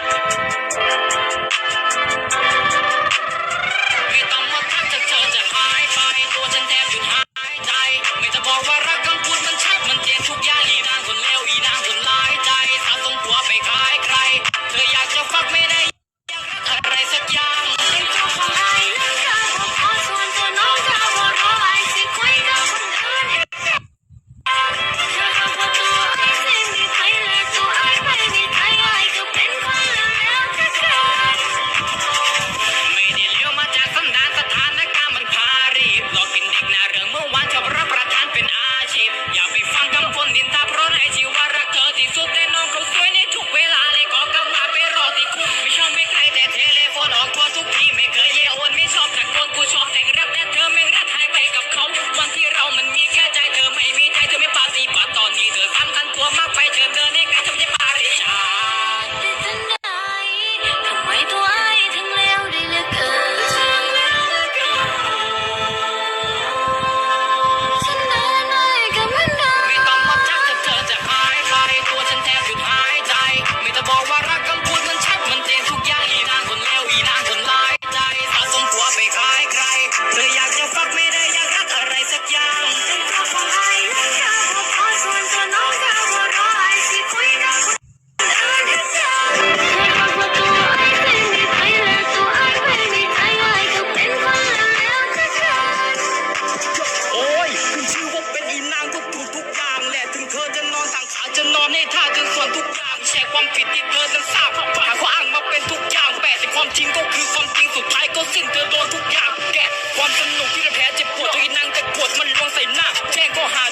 Thank you. como barra ความจริงก็คือความจริงสุดท้ายก็สิ้นเธอโดนทุกอย่างแกะความสนุกที่จะแพ้เจ็บปวดตัวอีนางจะปวดมันลวงใส่หน้าแจ้งข้หา